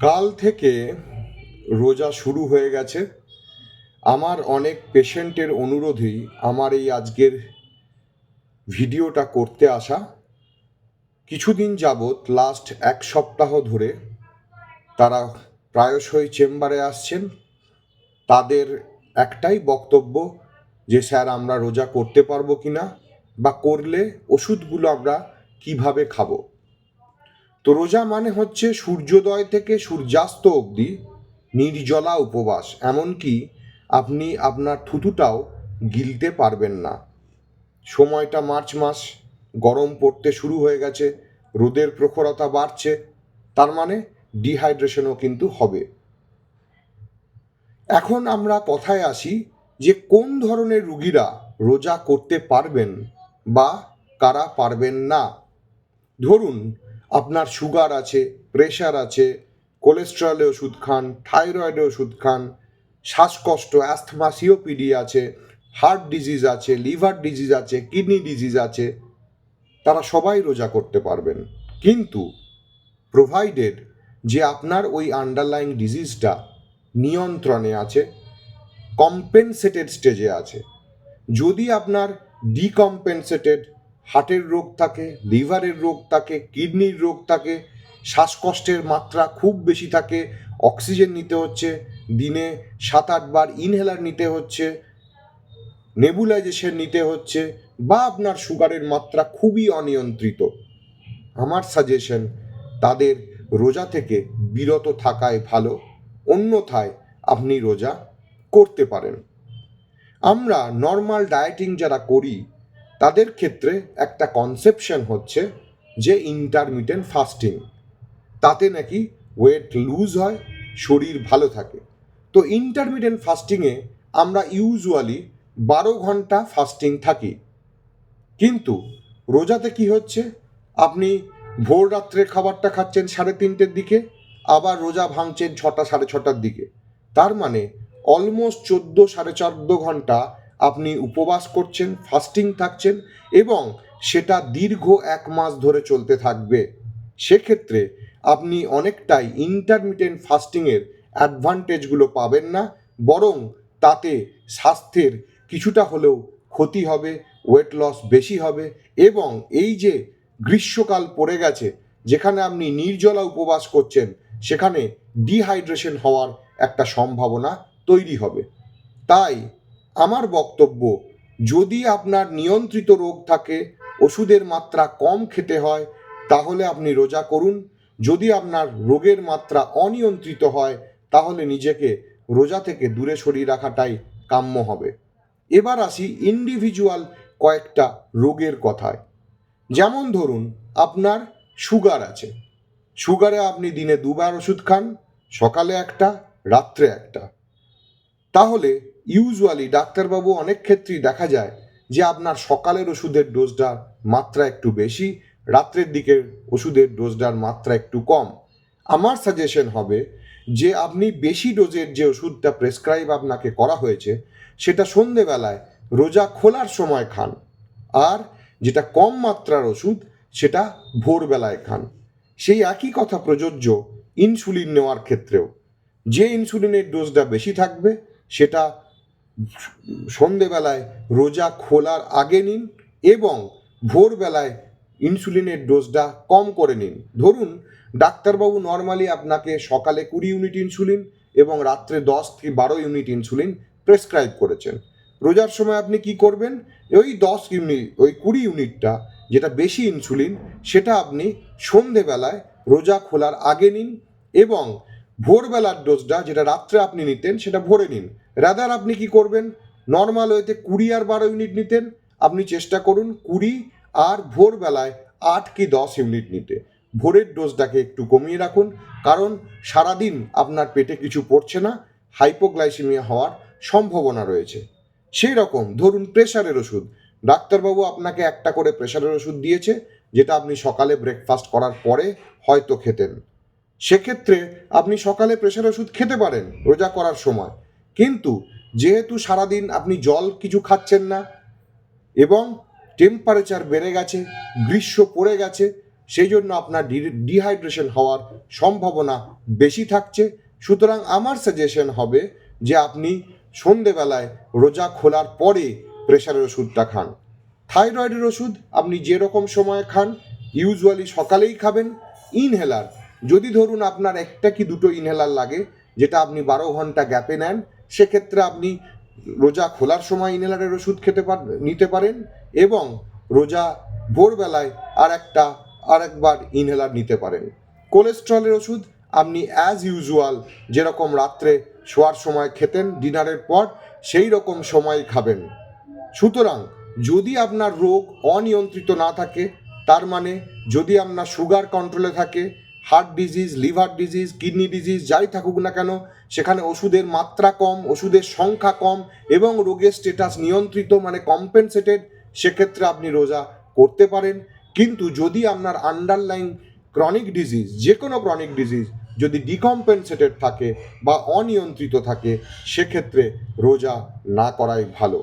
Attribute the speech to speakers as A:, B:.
A: কাল থেকে রোজা শুরু হয়ে গেছে। আমার অনেক পেশেন্টের অনুরোধেই আমার এই আজকের ভিডিওটা করতে আসা। কিছুদিন যাবৎ লাস্ট এক সপ্তাহ ধরে তারা প্রায়শই চেম্বারে আসছেন। তাদের একটাই বক্তব্য যে, স্যার, আমরা রোজা করতে পারব কি না বা করলে ওষুধগুলো আমরা কীভাবে খাব? তো রোজা মানে হচ্ছে সূর্যোদয় থেকে সূর্যাস্ত অবধি নির্জলা উপবাস, এমনকি আপনি আপনার থুতুটাও গিলতে পারবেন না। সময়টা মার্চ মাস, গরম পড়তে শুরু হয়ে গেছে, রোদের প্রখরতা বাড়ছে, তার মানে ডিহাইড্রেশনও কিন্তু হবে। এখন আমরা কথায় আসি যে কোন ধরনের রুগীরা রোজা করতে পারবেন বা কারা পারবেন না। ধরুন আপনার সুগার আছে প্রেশার আছে কোলেস্ট্রলে ওষুধ খান থাইরয়েডে ওষুধ খান, শ্বাসকষ্ট অ্যাস্থমা সিওপিডি আছে হার্ট ডিজিজ আছে লিভার ডিজিজ আছে কিডনি ডিজিজ আছে, তারা সবাই রোজা করতে পারবেন। কিন্তু প্রোভাইডেড যে আপনার ওই আন্ডারলাইং ডিজিজটা নিয়ন্ত্রণে আছে কম্পেনসেটেড স্টেজে আছে। যদি আপনার ডিকম্পেনসেটেড হার্টের রোগ থাকে, লিভারের রোগ থাকে, কিডনির রোগ থাকে, শ্বাসকষ্টের মাত্রা খুব বেশি থাকে, অক্সিজেন নিতে হচ্ছে, দিনে সাত আটবার ইনহেলার নিতে হচ্ছে, নেবুলাইজেশন নিতে হচ্ছে বা আপনার সুগারের মাত্রা খুবই অনিয়ন্ত্রিত। আমার সাজেশন, তাদের রোজা থেকে বিরত থাকায় ভালো, অন্যথায় আপনি রোজা করতে পারেন। আমরা নর্মাল ডায়েটিং যারা করি তাদের ক্ষেত্রে একটা কনসেপশন হচ্ছে যে ইন্টারমিটেন্ট ফাস্টিং তাতে নাকি ওয়েট লুজ হয়, শরীর ভালো থাকে। তো ইন্টারমিটেন্ট ফাস্টিংয়ে আমরা ইউজুয়ালি বারো ঘণ্টা ফাস্টিং থাকি। কিন্তু রোজাতে কি হচ্ছে? আপনি ভোর রাত্রে খাবারটা খাচ্ছেন সাড়ে তিনটের দিকে, আবার রোজা ভাঙছেন ছটা, সাড়ে ছটার দিকে। তার মানে অলমোস্ট চোদ্দ, সাড়ে চোদ্দ ঘণ্টা আপনি উপবাস করছেন ফাস্টিং থাকছেন এবং সেটা দীর্ঘ এক মাস ধরে চলতে থাকবে। সেক্ষেত্রে আপনি অনেকটাই ইন্টারমিটেন্ট ফাস্টিংয়ের অ্যাডভান্টেজগুলো পাবেন না, বরং তাতে স্বাস্থ্যের কিছুটা হলেও ক্ষতি হবে ওয়েট লস বেশি হবে এবং এই যে গ্রীষ্মকাল পড়ে গেছে, যেখানে আপনি নির্জলা উপবাস করছেন, সেখানে ডিহাইড্রেশন হওয়ার একটা সম্ভাবনা তৈরি হবে। তাই আমার বক্তব্য, যদি আপনার নিয়ন্ত্রিত রোগ থাকে, ওষুধের মাত্রা কম খেতে হয়, তাহলে আপনি রোজা করুন। যদি আপনার রোগের মাত্রা অনিয়ন্ত্রিত হয়, তাহলে নিজেকে রোজা থেকে দূরে সরিয়ে রাখাটাই কাম্য হবে। এবার আসি ইন্ডিভিজুয়াল কয়েকটা রোগের কথায়। যেমন ধরুন, আপনার সুগার আছে। সুগারে আপনি দিনে দুবার ওষুধ খান, সকালে একটা, রাত্রে একটা। তাহলে ইউজুয়ালি ডাক্তারবাবু অনেক ক্ষেত্রেই দেখা যায় যে আপনার সকালের ওষুধের ডোজটার মাত্রা একটু বেশি, রাত্রের দিকের ওষুধের ডোজটার মাত্রা একটু কম। আমার সাজেশন হবে যে আপনি বেশি ডোজের যে ওষুধটা প্রেসক্রাইব আপনাকে করা হয়েছে, সেটা সন্ধেবেলায় রোজা খোলার সময় খান। আর যেটা কম মাত্রার ওষুধ, সেটা ভোরবেলায় খান। সেই একই কথা প্রযোজ্য ইনসুলিন নেওয়ার ক্ষেত্রেও। যে ইনসুলিনের ডোজটা বেশি থাকবে, সেটা সন্ধেবেলায় রোজা খোলার আগে নিন এবং ভোরবেলায় ইনসুলিনের ডোজটা কম করে নিন। ধরুন, ডাক্তারবাবু নর্মালি আপনাকে সকালে কুড়ি ইউনিট ইনসুলিন এবং রাত্রে দশ থেকে বারো ইউনিট ইনসুলিন প্রেসক্রাইব করেছেন। রোজার সময় আপনি কি করবেন? ওই দশ ইউনিট, ওই কুড়ি ইউনিটটা, যেটা বেশি ইনসুলিন, সেটা আপনি সন্ধেবেলায় রোজা খোলার আগে নিন এবং ভোরবেলার ডোজটা, যেটা রাত্রে আপনি নিতেন, সেটা ভোরে নিন। রাদার আপনি কি করবেন? নর্মাল ওয়েতে কুড়ি আর বারো ইউনিট নিতেন। আপনি চেষ্টা করুন কুড়ি আর ভোরবেলায় আট কি দশ ইউনিট নিতে। ভোরের ডোজটাকে একটু কমিয়ে রাখুন। কারণ সারাদিন আপনার পেটে কিছু পড়ছে না হাইপোগ্লাইসিমিয়া হওয়ার সম্ভাবনা রয়েছে। সেই রকম, ধরুন প্রেশারের ওষুধ। ডাক্তারবাবু আপনাকে একটা করে প্রেশারের ওষুধ দিয়েছে, যেটা আপনি সকালে ব্রেকফাস্ট করার পরে হয়তো খেতেন। সেক্ষেত্রে আপনি সকালে প্রেশার ওষুধ খেতে পারেন, রোজা করার সময়। কিন্তু যেহেতু সারাদিন আপনি জল কিছু খাচ্ছেন না এবং টেম্পারেচার বেড়ে গেছে, গ্রীষ্ম পড়ে গেছে সেই জন্য আপনার ডিহাইড্রেশন হওয়ার সম্ভাবনা বেশি থাকছে। সুতরাং আমার সাজেশন হবে যে আপনি সন্ধেবেলায় রোজা খোলার পরে প্রেশারের ওষুধটা খান। থাইরয়েডের ওষুধ আপনি যেরকম সময়ে খান ইউজুয়ালি সকালেই খাবেন। ইনহেলার যদি ধরুন আপনার একটা কি দুটো ইনহেলার লাগে, যেটা আপনি বারো ঘণ্টা গ্যাপে নেন সেক্ষেত্রে আপনি রোজা খোলার সময় ইনহেলারের ওষুধ খেতে পার, নিতে পারেন এবং রোজা ভোরবেলায় আর একটা আর একবার ইনহেলার নিতে পারেন। কোলেস্ট্রলের ওষুধ আপনি অ্যাজ ইউজুয়াল যেরকম রাত্রে শোয়ার সময় খেতেন, ডিনারের পর সেই রকম সময় খাবেন। সুতরাং যদি আপনার রোগ অনিয়ন্ত্রিত না থাকে, তার মানে যদি আপনার সুগার কন্ট্রোলে থাকে heart disease liver disease kidney disease যাই থাকুক না কেন, সেখানে ওষুধের মাত্রা কম, ওষুধের সংখ্যা কম এবং রোগের স্টেটাস নিয়ন্ত্রিত মানে কম্পেনসেটেড সেক্ষেত্রে আপনি রোজা করতে পারেন। কিন্তু যদি আপনার আন্ডারলাইন ক্রনিক ডিজিজ যে কোনো ক্রনিক ডিজিজ যদি ডিকম্পেনসেটেড থাকে বা অনিয়ন্ত্রিত থাকে, সেক্ষেত্রে রোজা না করাই ভালো।